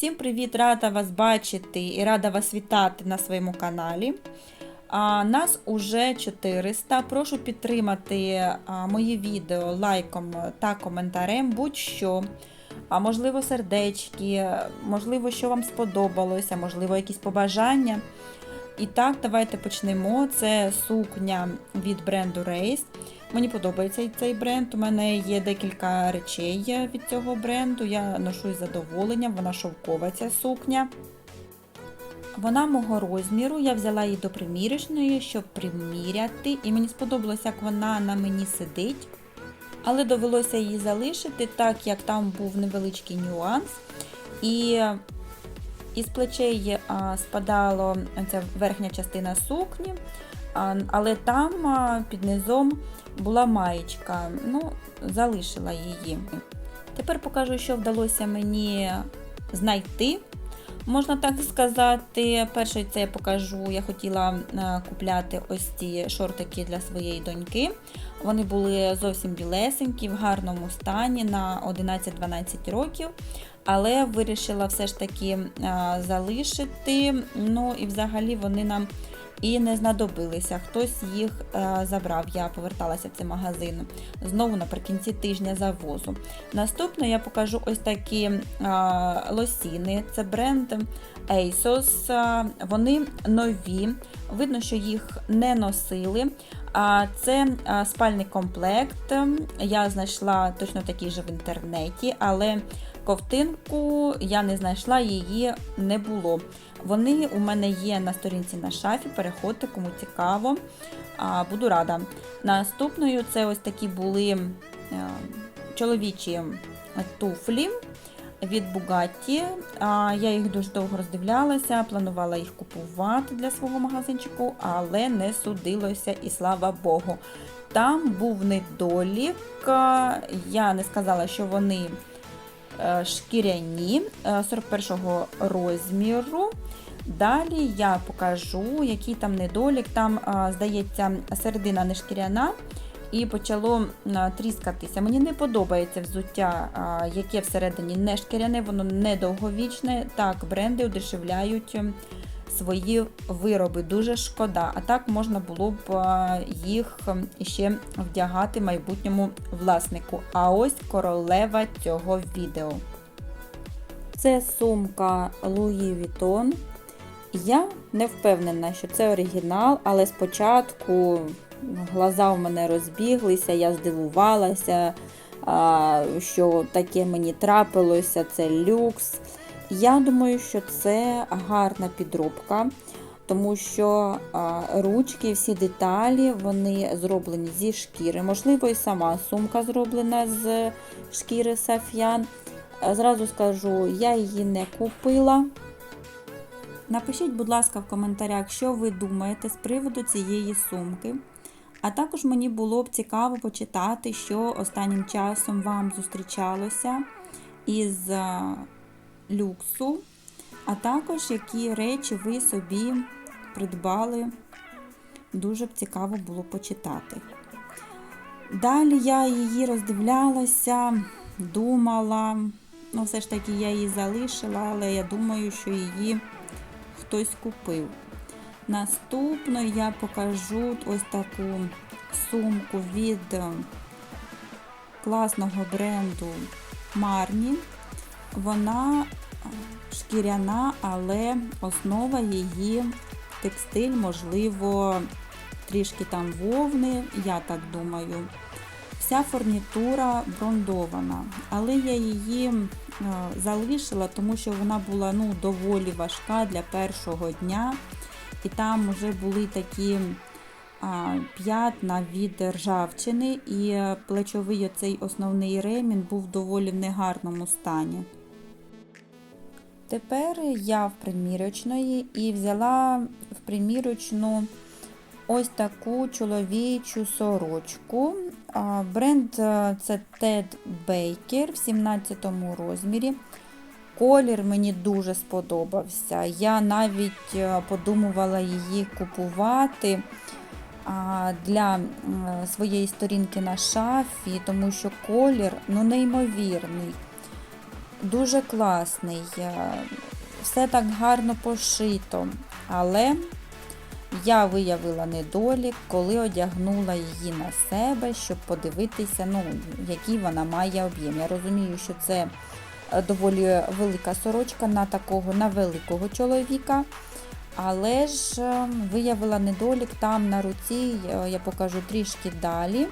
Всім привіт! Рада вас бачити і рада вас вітати на своєму каналі. А, нас уже 400. Прошу підтримати мої відео лайком та коментарем, будь-що. А можливо, сердечки, можливо, що вам сподобалося, можливо, якісь побажання. І так, давайте почнемо. Це сукня від бренду Race. Мені подобається цей бренд. У мене є декілька речей від цього бренду. Я ношу із задоволенням, вона шовкова ця сукня. Вона мого розміру, я взяла її до примірочної, щоб приміряти. І мені сподобалося, як вона на мені сидить. Але довелося її залишити, так як там був невеличкий нюанс. І із плечей спадала ця верхня частина сукні, але там під низом була маєчка. Ну, залишила її. Тепер покажу, що вдалося мені знайти. Можна так сказати, перше це я покажу, я хотіла купляти ось ці шортики для своєї доньки. Вони були зовсім білесенькі, в гарному стані на 11-12 років. Але вирішила все ж таки залишити. Ну і взагалі вони нам і не знадобилися. Хтось їх е, забрав. Я поверталася в цей магазин знову наприкінці тижня завозу. Наступно я покажу ось такі е, лосіни. Це бренд ASOS. Е, вони нові. Видно, що їх не носили. А Це спальний комплект. Я знайшла точно такий же в інтернеті, але ковтинку я не знайшла, її не було. Вони у мене є на сторінці на шафі, переходьте, кому цікаво, буду рада. Наступною це ось такі були е, чоловічі туфлі від Bugatti. Я їх дуже довго роздивлялася, планувала їх купувати для свого магазинчику, але не судилося, і слава Богу. Там був недолік. Я не сказала, що вони шкіряні 41-го е, розміру. Далі я покажу, який там недолік. Там, здається, середина не шкіряна і почало тріскатися. Мені не подобається взуття, яке всередині не шкіряне, воно недовговічне. Так, бренди удешевляють свої вироби. Дуже шкода. А так можна було б їх ем, ще вдягати майбутньому власнику. А ось королева цього відео. Це сумка Louis Vuitton. Я не впевнена, що це оригінал, але спочатку глаза в мене розбіглися, я здивувалася, що таке мені трапилося, це люкс. Я думаю, що це гарна підробка, тому що ручки, всі деталі вони зроблені зі шкіри. Можливо, і сама сумка зроблена з шкіри саф'ян. Зразу скажу, я її не купила. Напишіть, будь ласка, в коментарях, що ви думаєте з приводу цієї сумки. А також мені було б цікаво почитати, що останнім часом вам зустрічалося із люксу, а також які речі ви собі придбали. Дуже б цікаво було почитати. Далі я її роздивлялася, думала, ну, все ж таки я її залишила, але я думаю, що її хтось купив. Наступно я покажу ось таку сумку від е, класного бренду Марні. Вона шкіряна, але основа її текстиль, можливо, трішки там вовни, я так думаю. Вся фурнітура брондована, але я її е, залишила, тому що вона була ну, доволі важка для першого дня. І там вже були такі а, п'ятна від ржавчини, і плечовий оцей основний ремінь був доволі в негарному стані. Тепер я в примірочної і взяла в примірочну ось таку чоловічу сорочку. Бренд це Ted Baker в 17 розмірі. Колір мені дуже сподобався. Я навіть е, подумувала її купувати для своєї сторінки на шафі, тому що колір ну, неймовірний. Дуже класний, е, все так гарно пошито, але я виявила недолік, коли одягнула її на себе, щоб подивитися, ну, який вона має об'єм. Я розумію, що це е, доволі велика сорочка на такого на великого чоловіка. Але ж е, виявила недолік там на руці, я покажу трішки далі.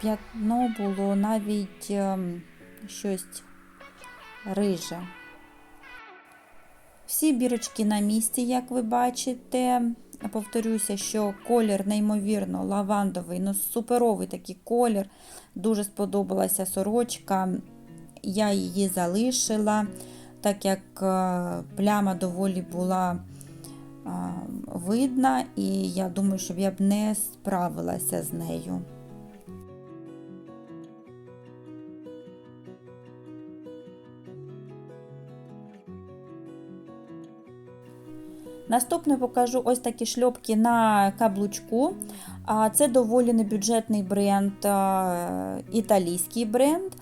П'ятно було навіть ем, щось риже. Всі бірочки на місці, як ви бачите. Повторюся, що колір неймовірно лавандовий, ну суперовий такий колір. Дуже сподобалася сорочка. Я її залишила, так як е, пляма доволі була е, видна, і я думаю, що я б не справилася з нею. Наступне покажу ось такі шльопки на каблучку. Це доволі небюджетний бренд, італійський бренд.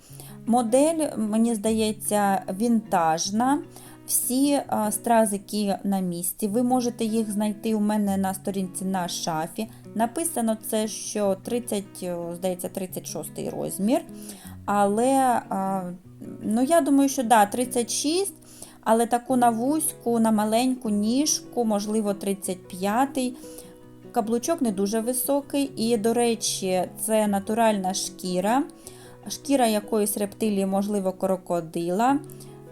Модель, мені здається, вінтажна. Всі стразики на місці. Ви можете їх знайти у мене на сторінці на шафі. Написано це, що 30, здається, 36 розмір. Але ну, я думаю, що да, 36. Але таку на вузьку, на маленьку ніжку, можливо, 35-й. Каблучок не дуже високий. І, до речі, це натуральна шкіра, шкіра якоїсь рептилії, можливо, крокодила.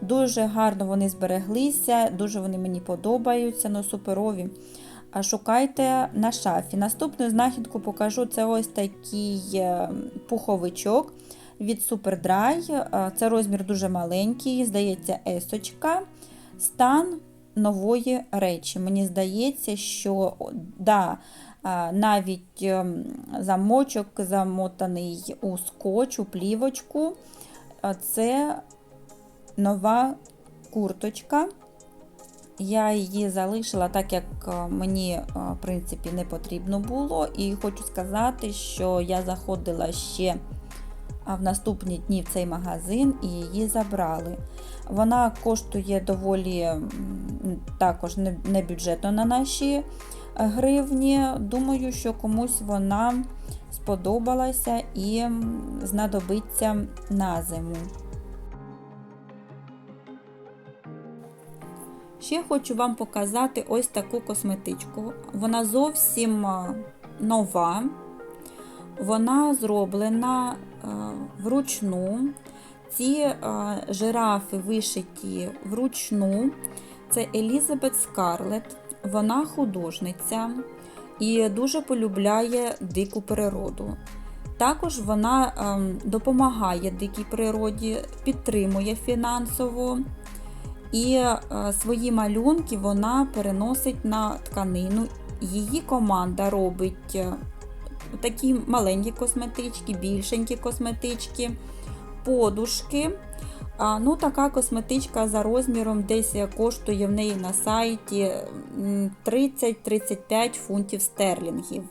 Дуже гарно вони збереглися, дуже вони мені подобаються, ну суперові. А Шукайте на шафі. Наступну знахідку покажу це ось такий е, пуховичок від Superdry. Це розмір дуже маленький, здається, есочка. Стан нової речі. Мені здається, що да, навіть ем, замочок замотаний у скотч, у плівочку. Це нова курточка. Я її залишила так, як мені, в принципі, не потрібно було. І хочу сказати, що я заходила ще в наступні дні в цей магазин і її забрали. Вона коштує доволі також не бюджетно на наші е, гривні. Думаю, що комусь вона сподобалася і знадобиться на зиму. Ще хочу вам показати ось таку косметичку. Вона зовсім нова. Вона зроблена е, вручну. Ці е, жирафи вишиті вручну. Це Елізабет Скарлет, вона художниця і дуже полюбляє дику природу. Також вона ем, допомагає дикій природі, підтримує фінансово. І е, свої малюнки вона переносить на тканину. Її команда робить такі маленькі косметички, більшенькі косметички, подушки. А, ну, Така косметичка за розміром десь коштує в неї на сайті 30-35 фунтів стерлінгів.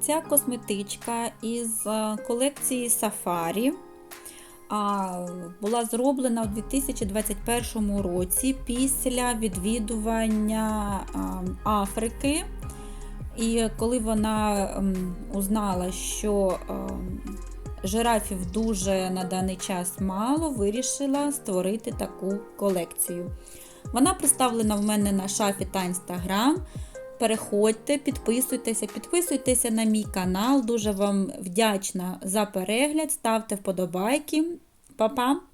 Ця косметичка із колекції Safari була зроблена у 2021 році після відвідування Африки. І коли вона ем, узнала, що ем, жирафів дуже на даний час мало, вирішила створити таку колекцію. Вона представлена в мене на шафі та інстаграм. Переходьте, підписуйтеся, підписуйтеся на мій канал. Дуже вам вдячна за перегляд. Ставте вподобайки. Па-па!